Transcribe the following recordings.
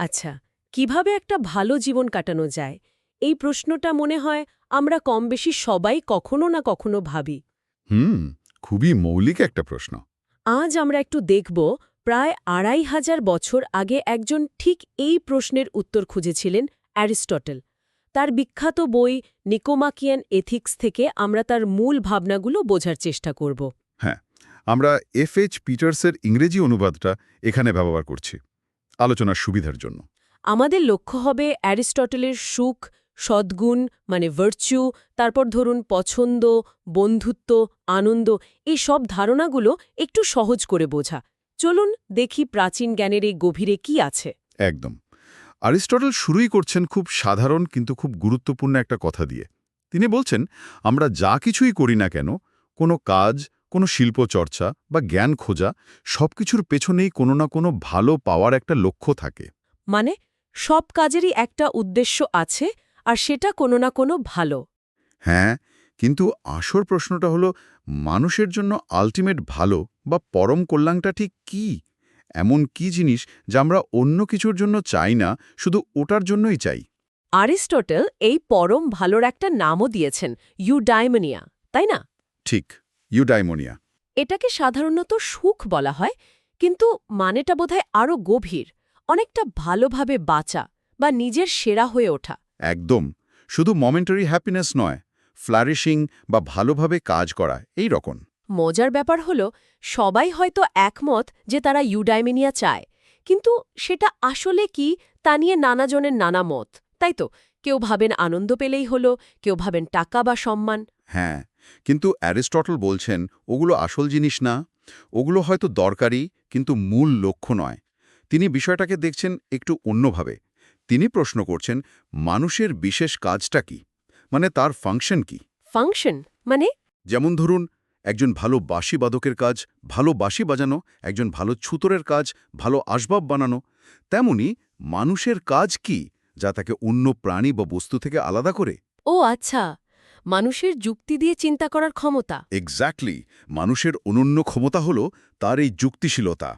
আচ্ছা কীভাবে একটা ভালো জীবন কাটানো যায়? এই প্রশ্নটা মনে হয় আমরা কম বেশি সবাই কখনো না কখনো ভাবি। হুম খুবই মৌলিক একটা প্রশ্ন। আজ আমরা একটু দেখব প্রায় আড়াই হাজার বছর আগে একজন ঠিক এই প্রশ্নের উত্তর খুঁজেছিলেন অ্যারিস্টটল। তার বিখ্যাত বই নিকোমাকিয়ান এথিক্স থেকে আমরা তার মূল ভাবনাগুলো বোঝার চেষ্টা করব। হ্যাঁ আমরা এফ এইচ পিটার্সের ইংরেজি অনুবাদটা এখানে ব্যবহার করছি। আলোচনার সুবিধার জন্য। আমাদের লক্ষ্য হবে অ্যারিস্টটলের সুখ সদ্গুণ মানে ভার্চু তারপর ধরুন পছন্দ বন্ধুত্ব আনন্দ এই সব ধারণাগুলো একটু সহজ করে বোঝা। চলুন দেখি প্রাচীন জ্ঞানের এই গভীরে কি আছে। একদম। অ্যারিস্টটল শুরুই করছেন খুব সাধারণ কিন্তু খুব গুরুত্বপূর্ণ একটা কথা দিয়ে। তিনি বলছেন আমরা যা কিছুই করি না কেন কোনো কাজ কোনো শিল্প চর্চা বা জ্ঞান খোঁজা সবকিছুর পেছনেই কোনো না কোনো ভালো পাওয়ার একটা লক্ষ্য থাকে। মানে সব কাজেরই একটা উদ্দেশ্য আছে আর সেটা কোনো না কোনো ভালো। হ্যাঁ কিন্তু আসল প্রশ্নটা হলো মানুষের জন্য আলটিমেট ভালো বা পরম কল্যাণটা ঠিক কি? এমন কি জিনিস যা আমরা অন্য কিছুর জন্য চাই না শুধু ওটার জন্যই চাই? আরিস্টটল এই পরম ভালোর একটা নামও দিয়েছেন ইউ ইউডাইমনিয়া তাই না? ঠিক। ইউডাইমোনিয়া। এটাকে সাধারণত সুখ বলা হয় কিন্তু মানেটা বোধহয় আরও গভীর অনেকটা ভালোভাবে বাঁচা বা নিজের সেরা হয়ে ওঠা। একদম শুধু মমেন্টারি হ্যাপিনেস নয় ফ্লারিশিং বা ভালোভাবে কাজ করা এই রকম। মজার ব্যাপার হল সবাই হয়তো একমত যে তারা ইউডাইমিনিয়া চায় কিন্তু সেটা আসলে কি তা নিয়ে নানাজনের নানা মত তাই তো? কেউ ভাবেন আনন্দ পেলেই হলো কেউ ভাবেন টাকা বা সম্মান। হ্যাঁ কিন্তু অ্যারিস্টটল বলছেন ওগুলো আসল জিনিস না। ওগুলো হয়তো দরকারি কিন্তু মূল লক্ষ্য নয়। তিনি বিষয়টাকে দেখছেন একটু অন্যভাবে। তিনি প্রশ্ন করছেন মানুষের বিশেষ কাজটা কি? মানে তার ফাংশন কি? ফাংশন? মানে? যেমন ধরুন একজন ভালো বাঁশি বাদকের কাজ ভালো বাঁশি বাজানো একজন ভালো ছুতরের কাজ ভালো আসবাব বানানো। তেমনি মানুষের কাজ কি যা তাকে অন্য প্রাণী বা বস্তু থেকে আলাদা করে? ও আচ্ছা। মানুষের যুক্তি দিয়ে চিন্তা করার ক্ষমতা। এক্স্যাক্টলি মানুষের অনন্য ক্ষমতা হল তার এই যুক্তিশীলতা।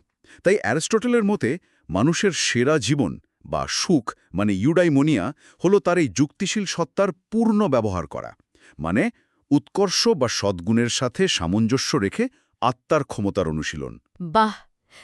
তাই অ্যারিস্টটলের মতে মানুষের সেরা জীবন বা সুখ মানে ইউডাইমোনিয়া হল তার এই যুক্তিশীল সত্তার পূর্ণ ব্যবহার করা। মানে উৎকর্ষ বা সদ্গুণের সাথে সামঞ্জস্য রেখে আত্মার ক্ষমতার অনুশীলন। বাহ!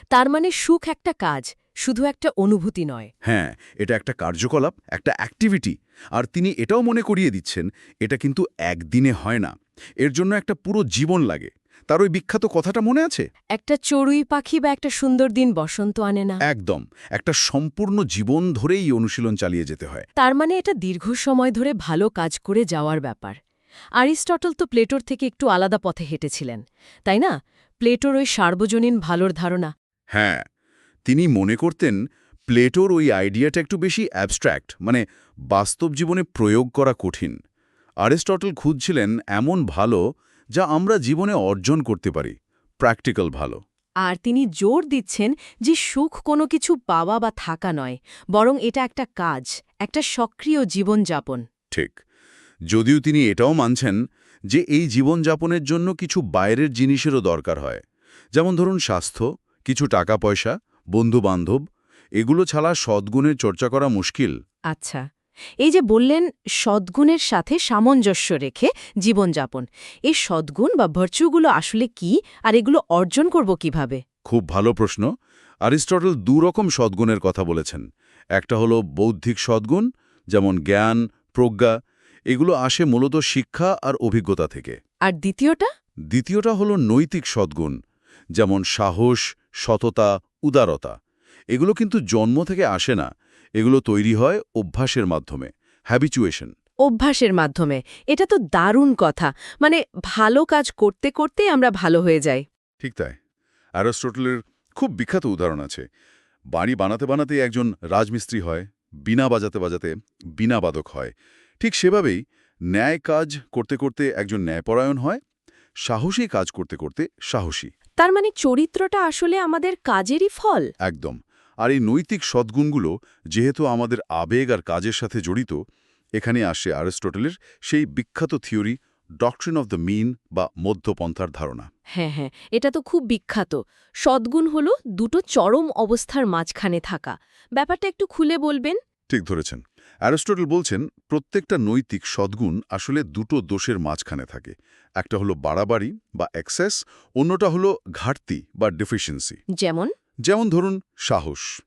তার মানে সুখ একটা কাজ। শুধু একটা অনুভূতি নয়। হ্যাঁ এটা একটা কার্যকলাপ একটা অ্যাক্টিভিটি আর তিনি এটাও মনে করিয়ে দিচ্ছেন এটা কিন্তু একদিনে হয় না। এর জন্য একটা পুরো জীবন লাগে। তার ওই বিখ্যাত কথাটা মনে আছে? একটা চড়ুই পাখি বা একটা সুন্দর দিন বসন্ত আনে না। একদম একটা সম্পূর্ণ জীবন ধরেই অনুশীলন চালিয়ে যেতে হয়। তার মানে এটা দীর্ঘ সময় ধরে ভালো কাজ করে যাওয়ার ব্যাপার। আরিস্টটল তো প্লেটোর থেকে একটু আলাদা পথে হেঁটেছিলেন তাই না? প্লেটোর ওই সার্বজনীন ভালোর ধারণা। হ্যাঁ তিনি মনে করতেন প্লেটোর ওই আইডিয়াটা একটু বেশি অ্যাবস্ট্র্যাক্ট মানে বাস্তব জীবনে প্রয়োগ করা কঠিন। অ্যারিস্টটল খুঁজছিলেন এমন ভালো যা আমরা জীবনে অর্জন করতে পারি প্র্যাকটিক্যাল ভালো। আর তিনি জোর দিচ্ছেন যে সুখ কোনো কিছু পাওয়া বা থাকা নয় বরং এটা একটা কাজ একটা সক্রিয় জীবনযাপন। ঠিক। যদিও তিনি এটাও মানছেন যে এই জীবনযাপনের জন্য কিছু বাইরের জিনিসেরও দরকার হয় যেমন ধরুন স্বাস্থ্য কিছু টাকা পয়সা বন্ধু-বান্ধব এগুলো ছাড়া সদ্গুণের চর্চা করা মুশকিল। আচ্ছা এই যে বললেন সদ্গুণের সাথে সামঞ্জস্য রেখে জীবনযাপন এই সদ্গুণ বা ভার্চুগুলো আসলে কি আর এগুলো অর্জন করব কীভাবে? খুব ভালো প্রশ্ন। অ্যারিস্টটল দুরকম সদ্গুণের কথা বলেছেন। একটা হলো বৌদ্ধিক সদ্গুণ যেমন জ্ঞান প্রজ্ঞা এগুলো আসে মূলত শিক্ষা আর অভিজ্ঞতা থেকে। আর দ্বিতীয়টা? দ্বিতীয়টা হলো নৈতিক সদ্গুণ যেমন সাহস সততা উদারতা। এগুলো কিন্তু জন্ম থেকে আসে না। এগুলো তৈরি হয় অভ্যাসের মাধ্যমে হ্যাবিচুয়েশন অভ্যাসের মাধ্যমে। এটা তো দারুণ কথা। মানে ভালো কাজ করতে করতে আমরা ভালো হয়ে যাই। ঠিক তাই। অ্যারিস্টটলের খুব বিখ্যাত উদাহরণ আছে। বাড়ি বানাতে বানাতে একজন রাজমিস্ত্রি হয় বিনা বাজাতে বাজাতে বিনা বাদক হয়। ঠিক সেভাবেই ন্যায় কাজ করতে করতে একজন ন্যায়পরায়ণ হয় সাহসী কাজ করতে করতে সাহসী। তার মানে চরিত্রটা আসলে আমাদের কাজেরই ফল? একদম। আর এই নৈতিক সদ্গুণগুলো যেহেতু আমাদের আবেগ আর কাজের সাথে জড়িত এখানে আসে অ্যারিস্টটলের সেই বিখ্যাত theory doctrine of the mean বা মধ্যপন্থার ধারণা। হ্যাঁ হ্যাঁ এটা তো খুব বিখ্যাত। সদ্গুণ হলো দুটো চরম অবস্থার মাঝখানে থাকা। ব্যাপারটা একটু খুলে বলবেন? ঠিক ধরেছেন। অ্যারিস্টটল বলছেন প্রত্যেকটা নৈতিক সদ্গুণ আসলে দুটো দোষের মাঝখানে থাকে। একটা হলো বাড়াবাড়ি বা এক্সেস অন্যটা হলো ঘাটতি বা ডেফিসিয়েন্সি যেমন? যেমন ধরুন সাহস।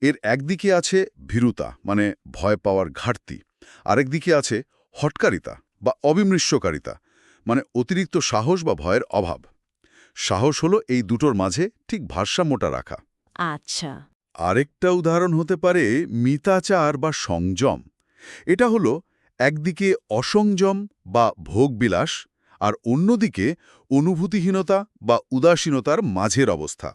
এর একদিকে আছে ভীরুতা মানে ভয় পাওয়ার ঘাটতি। আরেক দিকে আছে হটকারিতা বা অবিমৃষ্যকারিতা মানে অতিরিক্ত সাহস বা ভয়ের অভাব। সাহস হলো এই দুটোর মাঝে ঠিক ভারসাম্যটা রাখা। আচ্ছা। আরেকটা উদাহরণ হতে পারে মিতাচার বা সংযম। এটা হলো একদিকে অসংযম বা ভোগবিলাস আর অন্যদিকে অনুভূতিহীনতা বা উদাসীনতার মাঝের অবস্থা।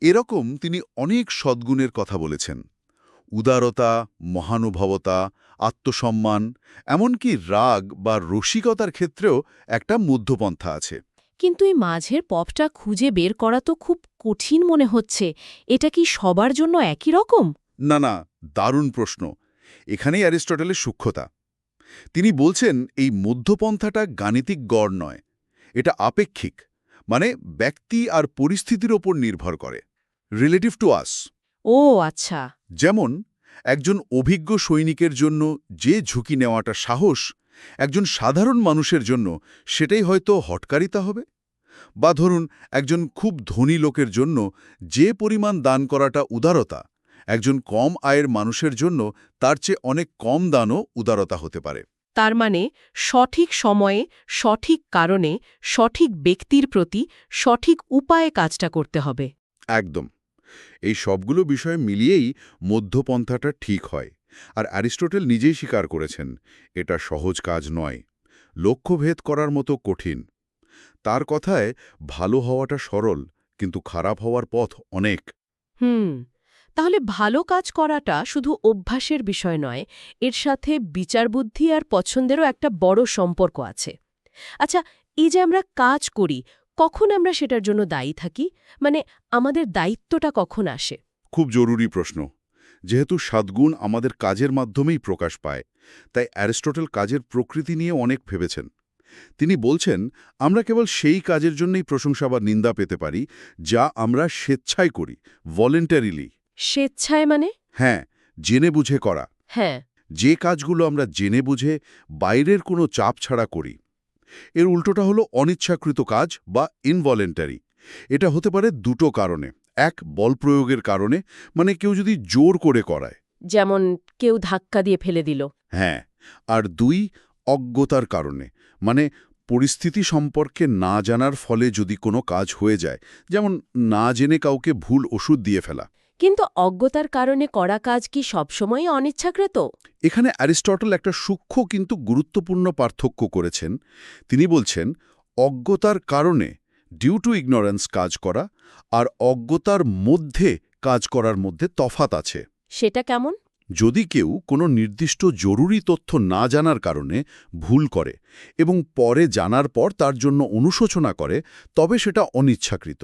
এরকম তিনি অনেক সদ্গুণের কথা বলেছেন। উদারতা, মহানুভবতা, আত্মসম্মান, এমনকি রাগ বা রসিকতার ক্ষেত্রেও একটা মধ্যপন্থা আছে। কিন্তু এই মাঝের পপটা খুঁজে বের করা তো খুব কঠিন মনে হচ্ছে। এটা কি সবার জন্য একই রকম? না না দারুণ প্রশ্ন। এখানেই অ্যারিস্টটেলের সূক্ষ্মতা। তিনি বলছেন এই মধ্যপন্থাটা গাণিতিক গড় নয়। এটা আপেক্ষিক মানে ব্যক্তি আর পরিস্থিতির ওপর নির্ভর করে। Relative to us. ও আচ্ছা। যেমন একজন অভিজ্ঞ সৈনিকের জন্য যে ঝুঁকি নেওয়াটা সাহস একজন সাধারণ মানুষের জন্য সেটাই হয়তো হটকারিতা হবে? বা ধরুন একজন খুব ধনী লোকের জন্য যে পরিমাণ দান করাটা উদারতা একজন কম আয়ের মানুষের জন্য তার চেয়ে অনেক কম দানও উদারতা হতে পারে। তার মানে সঠিক সময়ে সঠিক কারণে সঠিক ব্যক্তির প্রতি সঠিক উপায়ে কাজটা করতে হবে। একদম। এই সবগুলো বিষয় মিলিয়েই মধ্যপন্থাটা ঠিক হয়। আর অ্যারিস্টোটেল নিজেই স্বীকার করেছেন এটা সহজ কাজ নয় লক্ষ্যভেদ করার মতো কঠিন। তার কথায় ভালো হওয়াটা সরল কিন্তু খারাপ হওয়ার পথ অনেক। হুম তাহলে ভালো কাজ করাটা শুধু অভ্যাসের বিষয় নয় এর সাথে বিচারবুদ্ধি আর পছন্দেরও একটা বড় সম্পর্ক আছে। আচ্ছা এই যে আমরা কাজ করি কখন আমরা সেটার জন্য দায়ী থাকি? মানে আমাদের দায়িত্বটা কখন আসে? খুব জরুরি প্রশ্ন। যেহেতু সাদগুণ আমাদের কাজের মাধ্যমেই প্রকাশ পায় তাই অ্যারিস্টোটেল কাজের প্রকৃতি নিয়ে অনেক ভেবেছেন। তিনি বলছেন আমরা কেবল সেই কাজের জন্যই প্রশংসা বা নিন্দা পেতে পারি যা আমরা স্বেচ্ছায় করি ভলেন্টারিলি স্বেচ্ছায় মানে? হ্যাঁ জেনে বুঝে করা। হ্যাঁ। যে কাজগুলো আমরা জেনে বুঝে বাইরের কোনো চাপ ছাড়া করি। এর উল্টোটা হলো অনিচ্ছাকৃত কাজ বা ইনভলেন্টারি এটা হতে পারে দুটো কারণে। এক বল প্রয়োগের কারণে মানে কেউ যদি জোর করে করায়। যেমন কেউ ধাক্কা দিয়ে ফেলে দিল। হ্যাঁ আর দুই অজ্ঞতার কারণে মানে পরিস্থিতি সম্পর্কে না জানার ফলে যদি কোনো কাজ হয়ে যায় যেমন না জেনে কাউকে ভুল ওষুধ দিয়ে ফেলা। কিন্তু অজ্ঞতার কারণে করা কাজ কি সবসময় অনিচ্ছাকৃত? এখানে অ্যারিস্টটল একটা সূক্ষ্ম কিন্তু গুরুত্বপূর্ণ পার্থক্য করেছেন। তিনি বলছেন অজ্ঞতার কারণে ডিউ টু ইগনোরেন্স কাজ করা আর অজ্ঞতার মধ্যে কাজ করার মধ্যে তফাত আছে। সেটা কেমন? যদি কেউ কোনো নির্দিষ্ট জরুরি তথ্য না জানার কারণে ভুল করে এবং পরে জানার পর তার জন্য অনুশোচনা করে তবে সেটা অনিচ্ছাকৃত।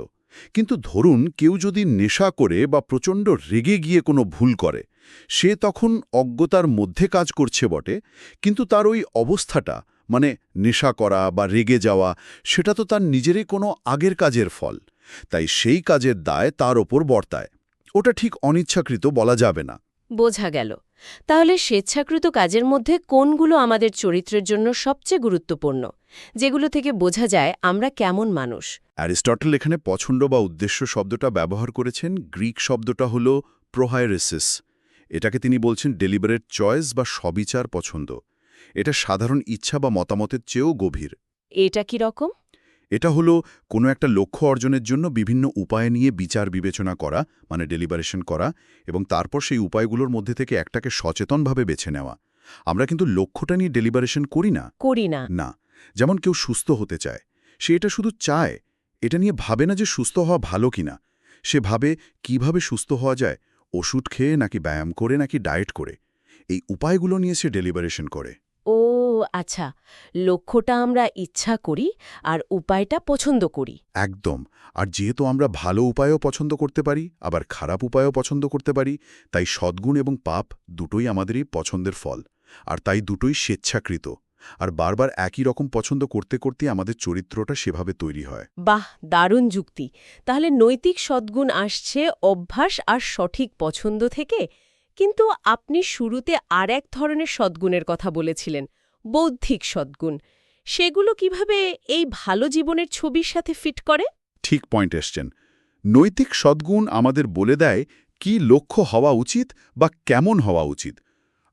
কিন্তু ধরুন কেউ যদি নেশা করে বা প্রচণ্ড রেগে গিয়ে কোনো ভুল করে সে তখন অজ্ঞতার মধ্যে কাজ করছে বটে কিন্তু তার ওই অবস্থাটা মানে নেশা করা বা রেগে যাওয়া সেটা তো তার নিজেরই কোনো আগের কাজের ফল। তাই সেই কাজের দায় তার ওপর বর্তায়। ওটা ঠিক অনিচ্ছাকৃত বলা যাবে না। বোঝা গেল। তাহলে স্বেচ্ছাকৃত কাজের মধ্যে কোনগুলো আমাদের চরিত্রের জন্য সবচেয়ে গুরুত্বপূর্ণ? যেগুলো থেকে বোঝা যায় আমরা কেমন মানুষ। অ্যারিস্টটল এখানে পছন্দ বা উদ্দেশ্য শব্দটা ব্যবহার করেছেন গ্রিক শব্দটা হল প্রোহাইরেসিস। এটাকে তিনি বলছেন ডেলিবারেট চয়েস বা সবিচার পছন্দ। এটা সাধারণ ইচ্ছা বা মতামতের চেয়েও গভীর। এটা কি রকম? এটা হলো কোনো একটা লক্ষ্য অর্জনের জন্য বিভিন্ন উপায় নিয়ে বিচার বিবেচনা করা মানে ডেলিবারেশন করা এবং তারপর সেই উপায়গুলোর মধ্যে থেকে একটাকে সচেতনভাবে বেছে নেওয়া। আমরা কিন্তু লক্ষ্যটা নিয়ে ডেলিবারেশন করি না। করি না। না যেমন কেউ সুস্থ হতে চায় সে এটা শুধু চায় এটা নিয়ে ভাবে না যে সুস্থ হওয়া ভালো কিনা। সে ভাবে কীভাবে সুস্থ হওয়া যায় ওষুধ খেয়ে নাকি ব্যায়াম করে নাকি ডায়েট করে এই উপায়গুলো নিয়ে সে ডেলিবারেশন করে। ও আচ্ছা লক্ষ্যটা আমরা ইচ্ছা করি আর উপায়টা পছন্দ করি। একদম আর যেহেতু আমরা ভালো উপায়ও পছন্দ করতে পারি আবার খারাপ উপায়ও পছন্দ করতে পারি তাই সদ্গুণ এবং পাপ দুটোই আমাদেরই পছন্দের ফল আর তাই দুটোই স্বেচ্ছাকৃত আর বারবার একই রকম পছন্দ করতে করতে আমাদের চরিত্রটা সেভাবে তৈরি হয়। বাহ দারুণ যুক্তি! তাহলে নৈতিক সদ্গুণ আসছে অভ্যাস আর সঠিক পছন্দ থেকে কিন্তু আপনি শুরুতে আর এক ধরনের সদ্গুণের কথা বলেছিলেন। বৌদ্ধিক সদ্গুণ। সেগুলো কীভাবে এই ভালো জীবনের ছবির সাথে ফিট করে? ঠিক পয়েন্ট এসছেন। নৈতিক সদ্গুণ আমাদের বলে দেয় কি লক্ষ্য হওয়া উচিত বা কেমন হওয়া উচিত।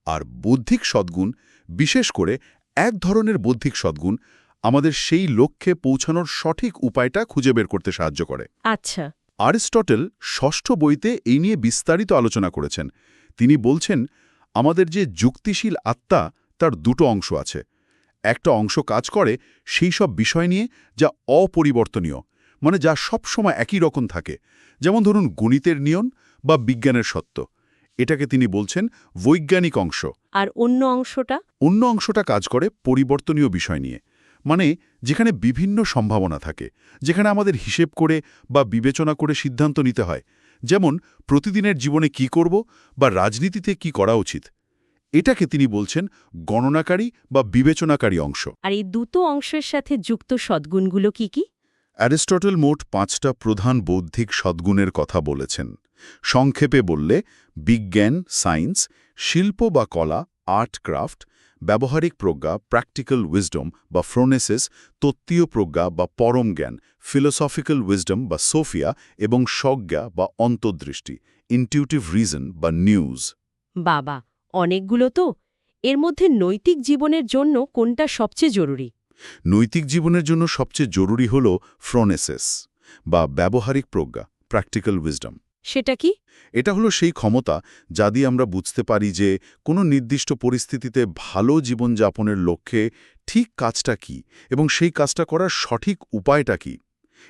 আর বৌদ্ধিক সদ্গুণ বিশেষ করে এক ধরনের বৌদ্ধিক সদ্গুণ আমাদের সেই লক্ষ্যে পৌঁছানোর সঠিক উপায়টা খুঁজে বের করতে সাহায্য করে। আচ্ছা। আরিস্টটেল ষষ্ঠ বইতে এই নিয়ে বিস্তারিত আলোচনা করেছেন। তিনি বলছেন আমাদের যে যুক্তিশীল আত্মা তার দুটো অংশ আছে। একটা অংশ কাজ করে সেই সব বিষয় নিয়ে যা অপরিবর্তনীয় মানে যা সব সময় একই রকম থাকে। যেমন ধরুন গণিতের নিয়ম বা বিজ্ঞানের সত্য। এটাকে তিনি বলছেন বৈজ্ঞানিক অংশ। আর অন্য অংশটা? অন্য অংশটা কাজ করে পরিবর্তনীয় বিষয় নিয়ে মানে যেখানে বিভিন্ন সম্ভাবনা থাকে যেখানে আমাদের হিসেব করে বা বিবেচনা করে সিদ্ধান্ত নিতে হয়। যেমন প্রতিদিনের জীবনে কি করব বা রাজনীতিতে কি করা উচিত। এটাকে তিনি বলছেন গণনাকারী বা বিবেচনাকারী অংশ। আর এই দুটো অংশের সাথে যুক্ত সদ্গুণগুলো কি কি? অ্যারিস্টটল মোট পাঁচটা প্রধান বৌদ্ধিক সদ্গুণের কথা বলেছেন। সংক্ষেপে বললে বিজ্ঞান সায়েন্স শিল্প বা কলা আর্ট ক্রাফট ব্যবহারিক প্রজ্ঞা প্র্যাকটিক্যাল উইজডম বা ফ্রোনেসিস তত্ত্বীয় প্রজ্ঞা বা পরম জ্ঞান ফিলোসফিক্যাল উইজডম বা সোফিয়া এবং সজ্ঞা বা অন্তর্দৃষ্টি ইনটিউটিভ রিজন বা নিউজ। বাবা অনেকগুলো তো এর মধ্যে নৈতিক জীবনের জন্য কোনটা সবচেয়ে জরুরি? নৈতিক জীবনের জন্য সবচেয়ে জরুরি হল ফ্রনেসেস বা ব্যবহারিক প্রজ্ঞা প্র্যাকটিক্যাল উইজডম সেটা কি? এটা হলো সেই ক্ষমতা যা দিয়ে আমরা বুঝতে পারি যে কোনো নির্দিষ্ট পরিস্থিতিতে ভালো জীবনযাপনের লক্ষ্যে ঠিক কাজটা কি এবং সেই কাজটা করার সঠিক উপায়টা কি।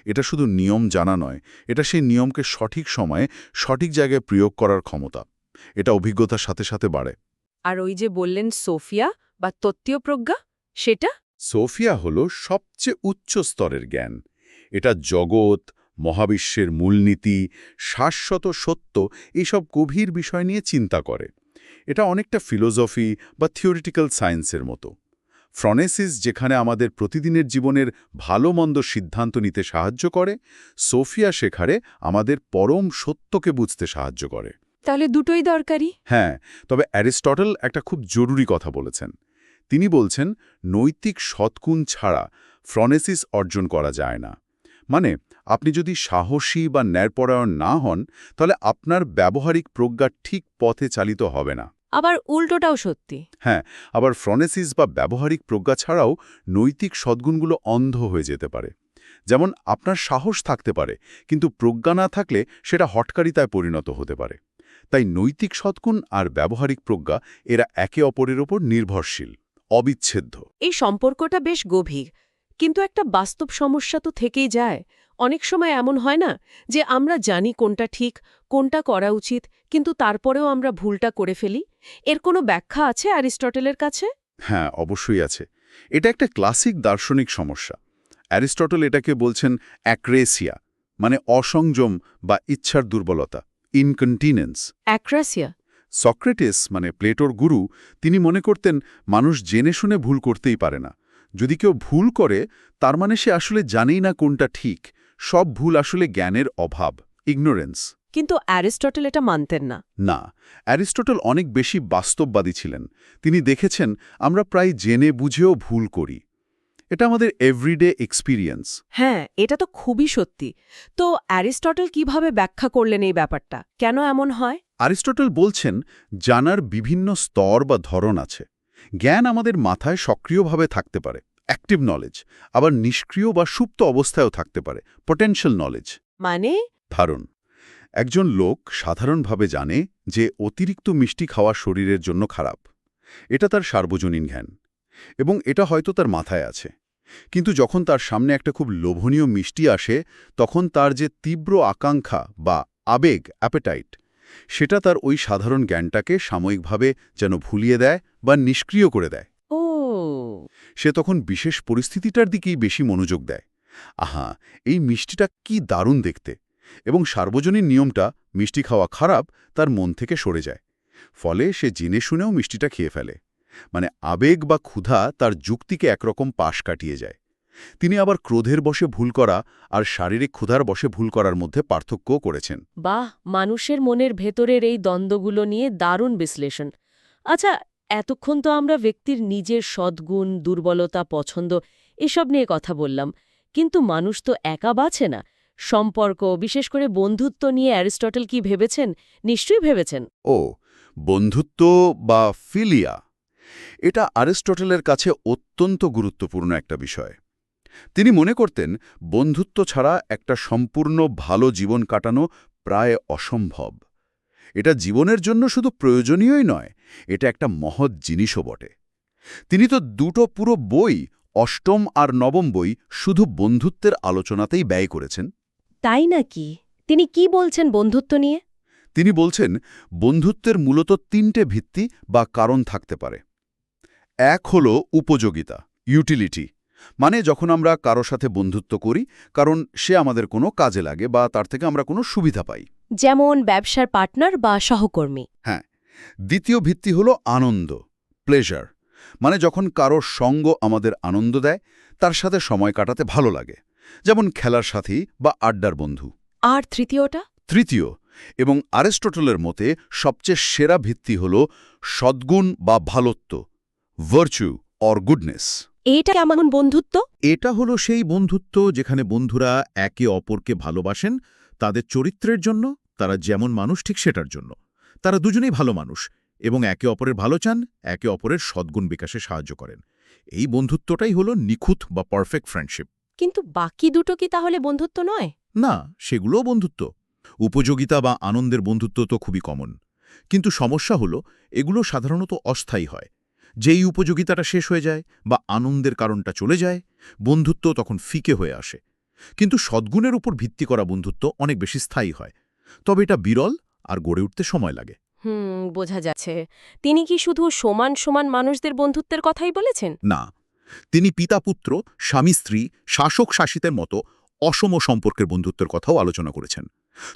এটা শুধু নিয়ম জানা নয় এটা সেই নিয়মকে সঠিক সময়ে সঠিক জায়গায় প্রয়োগ করার ক্ষমতা। এটা অভিজ্ঞতার সাথে সাথে বাড়ে। আর ওই যে বললেন সোফিয়া বা তত্ত্বীয় প্রজ্ঞা সেটা? সোফিয়া হল সবচেয়ে উচ্চ স্তরের জ্ঞান। এটা জগৎ মহাবিশ্বের মূলনীতি শাশ্বত সত্য এইসব গভীর বিষয় নিয়ে চিন্তা করে। এটা অনেকটা ফিলোসফি বা থিওরিটিক্যাল সায়েন্সের মতো। ফ্রনেসিস যেখানে আমাদের প্রতিদিনের জীবনের ভালো মন্দ সিদ্ধান্ত নিতে সাহায্য করে সোফিয়া শেখারে আমাদের পরম সত্যকে বুঝতে সাহায্য করে। তাহলে দুটোই দরকারি? হ্যাঁ তবে অ্যারিস্টটল একটা খুব জরুরি কথা বলেছেন। তিনি বলছেন নৈতিক সৎকুণ ছাড়া ফ্রনেসিস অর্জন করা যায় না। মানে আপনি যদি সাহসী বা ন্যায়পরায়ণ না হন তাহলে আপনার ব্যবহারিক প্রজ্ঞা ঠিক পথে চালিত হবে না। আবার উল্টোটাও সত্যি। হ্যাঁ আবার ফ্রনেসিস বা ব্যবহারিক প্রজ্ঞা ছাড়াও নৈতিক সদ্গুণগুলো অন্ধ হয়ে যেতে পারে। যেমন আপনার সাহস থাকতে পারে কিন্তু প্রজ্ঞা না থাকলে সেটা হটকারিতায় পরিণত হতে পারে। তাই নৈতিক সৎগুণ আর ব্যবহারিক প্রজ্ঞা এরা একে অপরের ওপর নির্ভরশীল অবিচ্ছেদ্য। এই সম্পর্কটা বেশ গভীর কিন্তু একটা বাস্তব সমস্যা তো থেকেই যায়। অনেক সময় এমন হয় না যে আমরা জানি কোনটা ঠিক কোনটা করা উচিত কিন্তু তারপরেও আমরা ভুলটা করে ফেলি? এর কোনো ব্যাখ্যা আছে অ্যারিস্টটেলের কাছে? হ্যাঁ অবশ্যই আছে। এটা একটা ক্লাসিক দার্শনিক সমস্যা। অ্যারিস্টটল এটাকে বলছেন অ্যাক্রেসিয়া মানে অসংযম বা ইচ্ছার দুর্বলতা। ইনকন্টিনেন্স অ্যাক্রাসিয়া সক্রেটিস মানে প্লেটোর গুরু তিনি মনে করতেন মানুষ জেনে শুনে ভুল করতেই পারে না। যদি কেউ ভুল করে তার মানে সে আসলে জানেই না কোনটা ঠিক। সব ভুল আসলে জ্ঞানের অভাব ইগনোরেন্স কিন্তু অ্যারিস্টটেল এটা মানতেন না। না অ্যারিস্টটল অনেক বেশি বাস্তববাদী ছিলেন। তিনি দেখেছেন আমরা প্রায় জেনে বুঝেও ভুল করি। এটা আমাদের এভরিডে এক্সপিরিয়েন্স হ্যাঁ এটা তো খুবই সত্যি। তো অ্যারিস্টটল কীভাবে ব্যাখ্যা করলেন এই ব্যাপারটা? কেন এমন হয়? অ্যারিস্টটল বলছেন জানার বিভিন্ন স্তর বা ধরন আছে। জ্ঞান আমাদের মাথায় সক্রিয়ভাবে থাকতে পারে অ্যাক্টিভ নলেজ আবার নিষ্ক্রিয় বা সুপ্ত অবস্থায়ও থাকতে পারে পটেনশিয়াল নলেজ মানে? ধারণ একজন লোক সাধারণভাবে জানে যে অতিরিক্ত মিষ্টি খাওয়া শরীরের জন্য খারাপ। এটা তার সার্বজনীন জ্ঞান এবং এটা হয়তো তার মাথায় আছে। কিন্তু যখন তার সামনে একটা খুব লোভনীয় মিষ্টি আসে তখন তার যে তীব্র আকাঙ্ক্ষা বা আবেগ অ্যাপেটাইট সেটা তার ওই সাধারণ জ্ঞানটাকে সাময়িকভাবে যেন ভুলিয়ে দেয় বা নিষ্ক্রিয় করে দেয়। ও। সে তখন বিশেষ পরিস্থিতিটার দিকেই বেশি মনোযোগ দেয়। আহা এই মিষ্টিটা কি দারুণ দেখতে! এবং সার্বজনীন নিয়মটা মিষ্টি খাওয়া খারাপ তার মন থেকে সরে যায়। ফলে সে জেনে শুনেও মিষ্টিটা খেয়ে ফেলে। মানে আবেগ বা ক্ষুধা তার যুক্তিকে একরকম পাশ কাটিয়ে যায়। তিনি আবার ক্রোধের বশে ভুল করা আর শারীরিক ক্ষুধার বশে ভুল করার মধ্যে পার্থক্যও করেছেন। বাহ মানুষের মনের ভেতরের এই দ্বন্দ্বগুলো নিয়ে দারুণ বিশ্লেষণ। আচ্ছা এতক্ষণ তো আমরা ব্যক্তির নিজের সদ্গুণ দুর্বলতা পছন্দ এসব নিয়ে কথা বললাম। কিন্তু মানুষ তো একা বাছে না। সম্পর্ক বিশেষ করে বন্ধুত্ব নিয়ে অ্যারিস্টটল কি ভেবেছেন? নিশ্চয়ই ভেবেছেন। ও বন্ধুত্ব বা ফিলিয়া এটা অ্যারিস্টটলের কাছে অত্যন্ত গুরুত্বপূর্ণ একটা বিষয়। তিনি মনে করতেন বন্ধুত্ব ছাড়া একটা সম্পূর্ণ ভালো জীবন কাটানো প্রায় অসম্ভব। এটা জীবনের জন্য শুধু প্রয়োজনীয়ই নয় এটা একটা মহৎ জিনিসও বটে। তিনি তো দুটো পুরো বই অষ্টম আর নবম বই শুধু বন্ধুত্বের আলোচনাতেই ব্যয় করেছেন। তাই নাকি? তিনি কি বলছেন বন্ধুত্ব নিয়ে? তিনি বলছেন বন্ধুত্বের মূলত তিনটে ভিত্তি বা কারণ থাকতে পারে। এক হল উপযোগিতা ইউটিলিটি মানে যখন আমরা কারও সাথে বন্ধুত্ব করি কারণ সে আমাদের কোনো কাজে লাগে বা তার থেকে আমরা কোনো সুবিধা পাই। যেমন ব্যবসার পার্টনার বা সহকর্মী। হ্যাঁ দ্বিতীয় ভিত্তি হল আনন্দ প্লেজার মানে যখন কারও সঙ্গ আমাদের আনন্দ দেয় তার সাথে সময় কাটাতে ভালো লাগে। যেমন খেলার সাথী বা আড্ডার বন্ধু। আর তৃতীয়টা? তৃতীয় এবং অ্যারিস্টটলের মতে সবচেয়ে সেরা ভিত্তি হল সদ্গুণ বা ভালোত্ব ভার্চু অর গুডনেস এটা কেমন বন্ধুত্ব? এটা হলো সেই বন্ধুত্ব যেখানে বন্ধুরা একে অপরকে ভালোবাসেন তাদের চরিত্রের জন্য তারা যেমন মানুষ ঠিক সেটার জন্য। তারা দুজনেই ভালো মানুষ এবং একে অপরের ভালো চান একে অপরের সদ্গুণ বিকাশে সাহায্য করেন। এই বন্ধুত্বটাই হলো নিখুঁত বা পারফেক্ট ফ্রেন্ডশিপ কিন্তু বাকি দুটো কি তাহলে বন্ধুত্ব নয়? না সেগুলোও বন্ধুত্ব। উপযোগিতা বা আনন্দের বন্ধুত্ব তো খুবই কমন কিন্তু সমস্যা হলো এগুলো সাধারণত অস্থায়ী হয়। যেই উপযোগিতাটা শেষ হয়ে যায় বা আনন্দের কারণটা চলে যায় বন্ধুত্ব তখন ফিকে হয়ে আসে। কিন্তু সদ্গুণের উপর ভিত্তি করা বন্ধুত্ব অনেক বেশি স্থায়ী হয়। তবে এটা বিরল আর গড়ে উঠতে সময় লাগে। হুম বোঝা যাচ্ছে। তিনি কি শুধু সমান সমান মানুষদের বন্ধুত্বের কথাই বলেছেন? না। তিনি পিতাপুত্র স্বামী স্ত্রী শাসক শাসিতের মতো অসম সম্পর্কের বন্ধুত্বের কথাও আলোচনা করেছেন।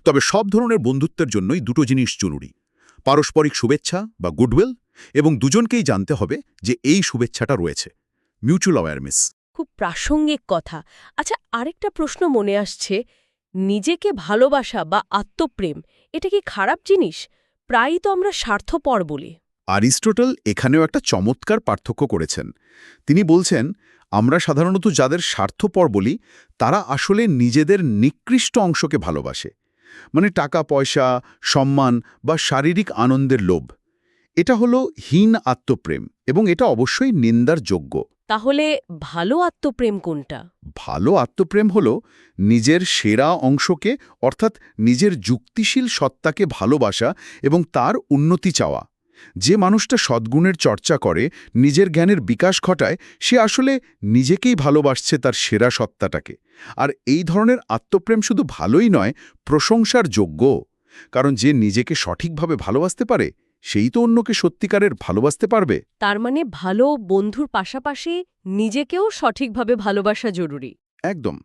তবে সব ধরনের বন্ধুত্বের জন্যই দুটো জিনিস জরুরি। পারস্পরিক শুভেচ্ছা বা গুডউইল এবং দুজনকেই জানতে হবে যে এই শুভেচ্ছাটা রয়েছে। মিউচুয়াল অ্যাওয়ারনেস খুব প্রাসঙ্গিক কথা। আচ্ছা আরেকটা প্রশ্ন মনে আসছে। নিজেকে ভালোবাসা বা আত্মপ্রেম এটা কি খারাপ জিনিস? প্রায়ই তো আমরা স্বার্থপর বলি। অ্যারিস্টোটল এখানেও একটা চমৎকার পার্থক্য করেছেন। তিনি বলছেন আমরা সাধারণত যাদের স্বার্থপর বলি তারা আসলে নিজেদের নিকৃষ্ট অংশকে ভালোবাসে। মানে টাকা পয়সা সম্মান বা শারীরিক আনন্দের লোভ। এটা হলো হীন আত্মপ্রেম এবং এটা অবশ্যই নিন্দার যোগ্য। তাহলে ভালো আত্মপ্রেম কোনটা? ভালো আত্মপ্রেম হল নিজের সেরা অংশকে অর্থাৎ নিজের যুক্তিশীল সত্তাকে ভালোবাসা এবং তার উন্নতি চাওয়া। যে মানুষটা সদ্গুণের চর্চা করে নিজের জ্ঞানের বিকাশ ঘটায় সে আসলে নিজেকেই ভালোবাসছে তার সেরা সত্তাটাকে। আর এই ধরনের আত্মপ্রেম শুধু ভালোই নয় প্রশংসার যোগ্য কারণ যে নিজেকে সঠিকভাবে ভালোবাসতে পারে সেই তো অন্যকে সত্যিকারের ভালোবাসতে পারবে। তার মানে ভালো বন্ধুর পাশাপাশি নিজেকেও সঠিকভাবে ভালোবাসা জরুরি। একদম।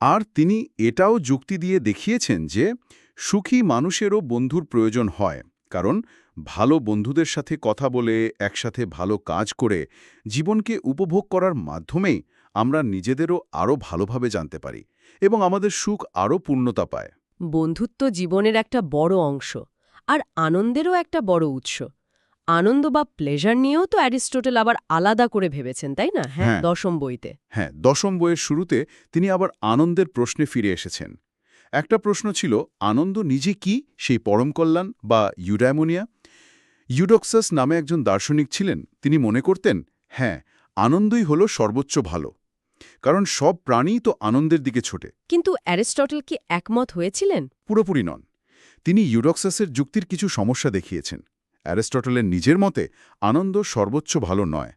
আর তিনি এটাও যুক্তি দিয়ে দেখিয়েছেন যে সুখী মানুষেরও বন্ধুর প্রয়োজন হয়। কারণ ভালো বন্ধুদের সাথে কথা বলে একসাথে ভালো কাজ করে জীবনকে উপভোগ করার মাধ্যমেই আমরা নিজেদেরও আরও ভালোভাবে জানতে পারি এবং আমাদের সুখ আরও পূর্ণতা পায়। বন্ধুত্ব জীবনের একটা বড় অংশ। আর আনন্দেরও একটা বড় উৎস। আনন্দ বা প্লেজার নিয়েও তো অ্যারিস্টোটেল আবার আলাদা করে ভেবেছেন তাই না? হ্যাঁ হ্যাঁ। দশম বইতে। হ্যাঁ দশম বইয়ের শুরুতে তিনি আবার আনন্দের প্রশ্নে ফিরে এসেছেন। একটা প্রশ্ন ছিল আনন্দ নিজে কি? সেই পরম কল্যাণ বা ইউডাইমোনিয়া ইউডক্সাস নামে একজন দার্শনিক ছিলেন তিনি মনে করতেন হ্যাঁ আনন্দই হল সর্বোচ্চ ভালো। কারণ সব প্রাণী তো আনন্দের দিকে ছোটে। কিন্তু অ্যারিস্টটল কি একমত হয়েছিলেন? পুরোপুরি নন। তিনি ইউডক্সাসের যুক্তির কিছু সমস্যা দেখিয়েছেন। অ্যারিস্টটলের নিজের মতে আনন্দ সর্বোচ্চ ভালো নয়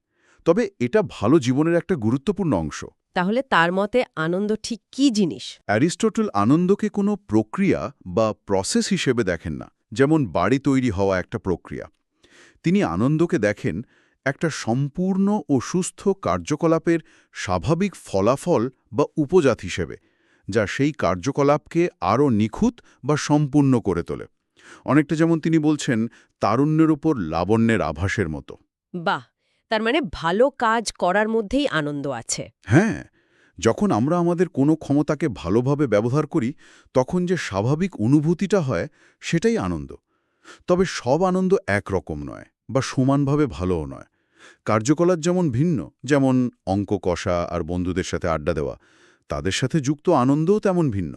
তবে এটা ভালো জীবনের একটা গুরুত্বপূর্ণ অংশ। তাহলে তার মতে আনন্দ ঠিক কি জিনিস? অ্যারিস্টটল আনন্দকে কোনো প্রক্রিয়া বা প্রসেস হিসেবে দেখেন না যেমন বাড়ি তৈরি হওয়া একটা প্রক্রিয়া। তিনি আনন্দকে দেখেন একটা সম্পূর্ণ ও সুস্থ কার্যকলাপের স্বাভাবিক ফলাফল বা উপজাত হিসেবে যা সেই কার্যকলাপকে আরও নিখুঁত বা সম্পূর্ণ করে তোলে। অনেকটা যেমন তিনি বলছেন তারুণ্যের উপর লাবণ্যের আভাসের মতো। বাহ! তার মানে ভালো কাজ করার মধ্যেই আনন্দ আছে। হ্যাঁ যখন আমরা আমাদের কোনো ক্ষমতাকে ভালোভাবে ব্যবহার করি তখন যে স্বাভাবিক অনুভূতিটা হয় সেটাই আনন্দ। তবে সব আনন্দ একরকম নয় বা সমানভাবে ভালোও নয়। কার্যকলাপ যেমন ভিন্ন যেমন অঙ্ক কষা আর বন্ধুদের সাথে আড্ডা দেওয়া তাদের সাথে যুক্ত আনন্দও তেমন ভিন্ন।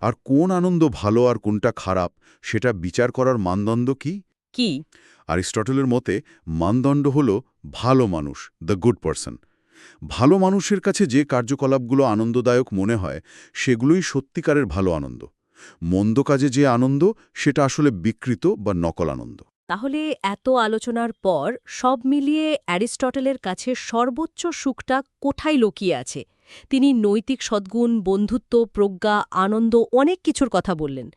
আর কোন আনন্দ ভালো আর কোনটা খারাপ সেটা বিচার করার মানদণ্ড কি? কি? অ্যারিস্টটলের মতে মানদণ্ড হল ভালো মানুষ দ্য গুড পারসন ভালো মানুষের কাছে যে কার্যকলাপগুলো আনন্দদায়ক মনে হয় সেগুলোই সত্যিকারের ভালো আনন্দ। মন্দ কাজে যে আনন্দ সেটা আসলে বিকৃত বা নকল আনন্দ। তাহলে এত আলোচনার পর সব মিলিয়ে অ্যারিস্টটলের কাছে সর্বোচ্চ সুখটা কোথায় লুকিয়ে আছে? তিনি নৈতিক সদ্গুণ, বন্ধুত্ব, প্রজ্ঞা, আনন্দ, অনেক কিছুর কথা বললেন।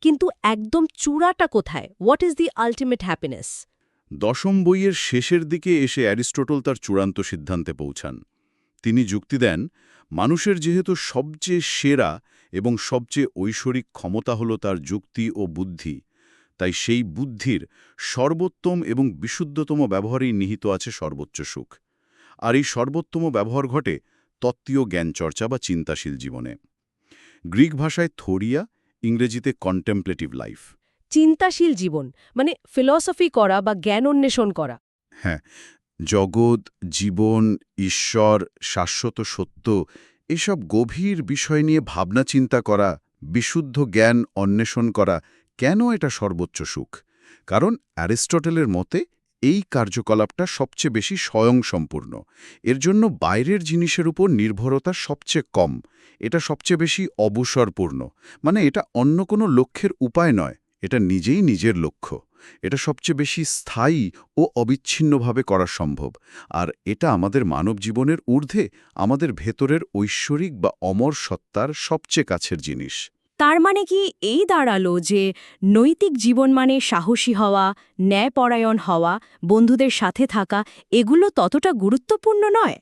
কিন্তু একদম চূড়াটা কোথায়? What is the ultimate happiness দশম বইয়ের শেষের দিকে এসে অ্যারিস্টটল তার চূড়ান্ত সিদ্ধান্তে পৌঁছান। তিনি যুক্তি দেন, মানুষের যেহেতু সবচেয়ে সেরা এবং সবচেয়ে ঐশ্বরিক ক্ষমতা হল তার যুক্তি ও বুদ্ধি, তাই সেই বুদ্ধির সর্বোত্তম এবং বিশুদ্ধতম ব্যবহারেই নিহিত আছে সর্বোচ্চ সুখ। আর এই সর্বোত্তম ব্যবহার ঘটে তত্ত্বীয় জ্ঞানচর্চা বা চিন্তাশীল জীবনে। গ্রিক ভাষায় থোরিয়া ইংরেজিতে কন্টেম্পলেটিভ লাইফ। চিন্তাশীল জীবন মানে ফিলসফি করা বা জ্ঞান অন্বেষণ করা। হ্যাঁ জগৎ জীবন ঈশ্বর শাশ্বত সত্য এসব গভীর বিষয় নিয়ে ভাবনা চিন্তা করা বিশুদ্ধ জ্ঞান অন্বেষণ করা কেন এটা সর্বোচ্চ সুখ? কারণ অ্যারিস্টটেলের মতে এই কার্যকলাপটা সবচেয়ে বেশি স্বয়ংসম্পূর্ণ। এর জন্য বাইরের জিনিসের উপর নির্ভরতা সবচেয়ে কম। এটা সবচেয়ে বেশি অবসরপূর্ণ। মানে এটা অন্য কোনো লক্ষ্যের উপায় নয়। এটা নিজেই নিজের লক্ষ্য। এটা সবচেয়ে বেশি স্থায়ী ও অবিচ্ছিন্নভাবে করা সম্ভব। আর এটা আমাদের মানব জীবনের ঊর্ধ্বে আমাদের ভেতরের ঐশ্বরিক বা অমর সত্তার সবচেয়ে কাছের জিনিস। তার মানে কি এই দাঁড়াল যে নৈতিক জীবন মানে সাহসী হওয়া, ন্যায়পরায়ণ হওয়া, বন্ধুদের সাথে থাকা, এগুলো ততটা গুরুত্বপূর্ণ নয়?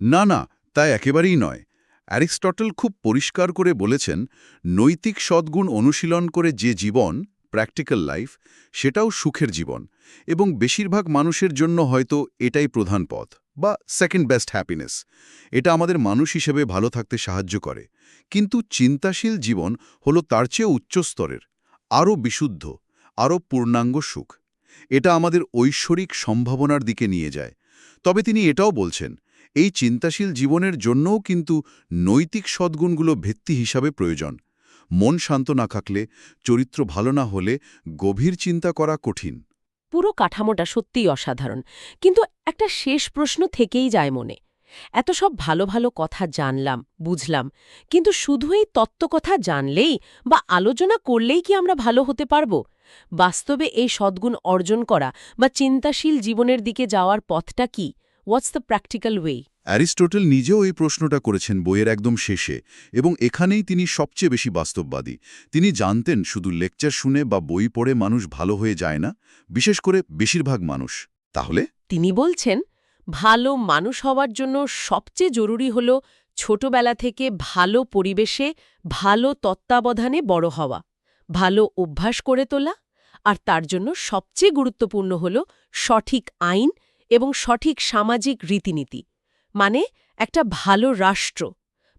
না না, তা একেবারেই নয়। অ্যারিস্টটল খুব পরিষ্কার করে বলেছেন, নৈতিক সদ্গুণ অনুশীলন করে যে জীবন, প্র্যাকটিক্যাল লাইফ, সেটাও সুখের জীবন, এবং বেশিরভাগ মানুষের জন্য হয়তো এটাই প্রধান পথ। বা সেকেন্ড বেস্ট হ্যাপিনেস এটা আমাদের মানুষ হিসেবে ভালো থাকতে সাহায্য করে। কিন্তু চিন্তাশীল জীবন হলো তার চেয়ে উচ্চস্তরের আরও বিশুদ্ধ, আরও পূর্ণাঙ্গ সুখ। এটা আমাদের ঐশ্বরিক সম্ভাবনার দিকে নিয়ে যায়। তবে তিনি এটাও বলছেন, এই চিন্তাশীল জীবনের জন্যও কিন্তু নৈতিক সদ্গুণগুলো ভিত্তি হিসাবে প্রয়োজন। মন শান্ত না থাকলে, চরিত্র ভালো না হলে গভীর চিন্তা করা কঠিন। পুরো কাঠামোটা সত্যিই অসাধারণ। কিন্তু একটা শেষ প্রশ্ন থেকেই যায় মনে। এত সব ভালো ভালো কথা জানলাম, বুঝলাম, কিন্তু শুধু এই তত্ত্বকথা জানলেই বা আলোচনা করলেই কি আমরা ভালো হতে পারব? বাস্তবে এই সদ্গুণ অর্জন করা বা চিন্তাশীল জীবনের দিকে যাওয়ার পথটা কি? What's the practical way Aristotle নিজেও এই প্রশ্নটা করেছেন বইয়ের একদম শেষে, এবং এখানেই তিনি সবচেয়ে বেশি বাস্তববাদী। তিনি জানতেন শুধু লেকচার শুনে বা বই পড়ে মানুষ ভালো হয়ে যায় না, বিশেষ করে বেশিরভাগ মানুষ। তাহলে? তিনি বলছেন, ভালো মানুষ হওয়ার জন্য সবচেয়ে জরুরি হল ছোটবেলা থেকে ভালো পরিবেশে ভালো তত্ত্বাবধানে বড় হওয়া, ভালো অভ্যাস করে তোলা, আর তার জন্য সবচেয়ে গুরুত্বপূর্ণ হল সঠিক আইন এবং সঠিক সামাজিক রীতিনীতি। মানে একটা ভালো রাষ্ট্র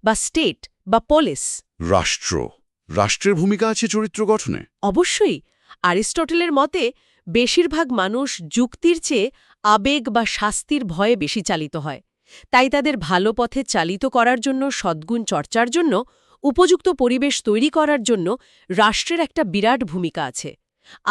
বা স্টেট বা পলিস রাষ্ট্র। রাষ্ট্রের ভূমিকা আছে চরিত্র গঠনে? অবশ্যই। অ্যারিস্টটলের মতে বেশিরভাগ মানুষ যুক্তির চেয়ে আবেগ বা শাস্তির ভয়ে বেশি চালিত হয়। তাই তাদের ভালো পথে চালিত করার জন্য সদ্গুণ চর্চার জন্য উপযুক্ত পরিবেশ তৈরি করার জন্য রাষ্ট্রের একটা বিরাট ভূমিকা আছে।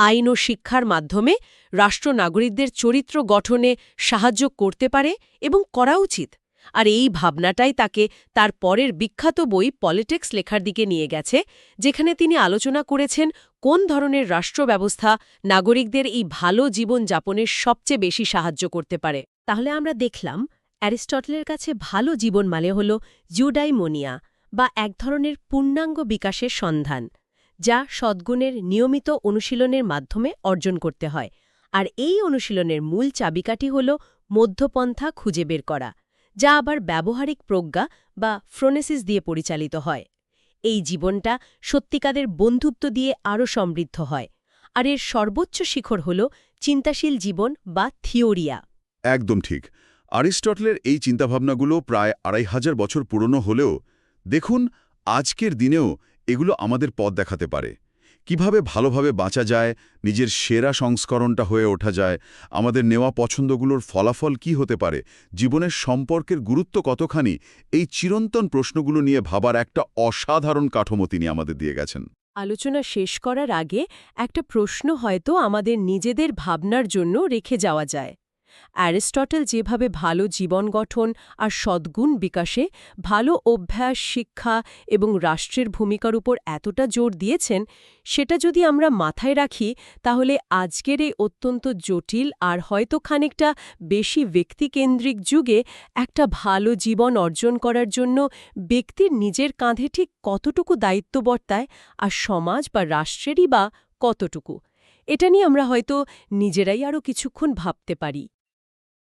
আইন ও শিক্ষার মাধ্যমে রাষ্ট্র নাগরিকদের চরিত্র গঠনে সাহায্য করতে পারে এবং করা উচিত। আর এই ভাবনাটাই তাকে তার পরের বিখ্যাত বই পলিটিক্স লেখার দিকে নিয়ে গেছে, যেখানে তিনি আলোচনা করেছেন কোন ধরনের রাষ্ট্র ব্যবস্থা নাগরিকদের এই ভালো জীবন যাপনের সবচেয়ে বেশি সাহায্য করতে পারে। তাহলে আমরা দেখলাম, অ্যারিস্টটলের কাছে ভালো জীবন মানে হল জুডাইমোনিয়া বা এক ধরনের পূর্ণাঙ্গ বিকাশের সন্ধান। যা সদ্গুণের নিয়মিত অনুশীলনের মাধ্যমে অর্জন করতে হয়। আর এই অনুশীলনের মূল চাবিকাঠি হল মধ্যপন্থা খুঁজে বের করা, যা আবার ব্যবহারিক প্রজ্ঞা বা ফ্রোনেসিস দিয়ে পরিচালিত হয়। এই জীবনটা সত্যিকারের বন্ধুত্ব দিয়ে আরও সমৃদ্ধ হয়। আর এর সর্বোচ্চ শিখর হল চিন্তাশীল জীবন বা থিওরিয়া। একদম ঠিক। আরিস্টটলের এই চিন্তাভাবনাগুলো প্রায় আড়াই হাজার বছর পুরনো হলেও, দেখুন আজকের দিনেও এগুলো আমাদের পথ দেখাতে পারে। কীভাবে ভালোভাবে বাঁচা যায়, নিজের সেরা সংস্করণটা হয়ে ওঠা যায়, আমাদের নেওয়া পছন্দগুলোর ফলাফল কি হতে পারে, জীবনের সম্পর্কের গুরুত্ব কতখানি, এই চিরন্তন প্রশ্নগুলো নিয়ে ভাবার একটা অসাধারণ কাঠামো তিনি আমাদের দিয়ে গেছেন। আলোচনা শেষ করার আগে একটা প্রশ্ন হয়তো আমাদের নিজেদের ভাবনার জন্য রেখে যাওয়া যায়। অ্যারিস্টটল যেভাবে ভালো জীবন গঠন আর সদ্গুণ বিকাশে, ভালো অভ্যাস, শিক্ষা এবং রাষ্ট্রের ভূমিকার উপর এতটা জোর দিয়েছেন, সেটা যদি আমরা মাথায় রাখি, তাহলে আজকের এই অত্যন্ত জটিল আর হয়তো খানিকটা বেশি ব্যক্তিকেন্দ্রিক যুগে একটা ভালো জীবন অর্জন করার জন্য ব্যক্তির নিজের কাঁধে ঠিক কতটুকু দায়িত্ব বর্তায় আর সমাজ বা রাষ্ট্রেরই বা কতটুকু, এটা নিয়ে আমরা হয়তো নিজেরাই আরও কিছুক্ষণ ভাবতে পারি।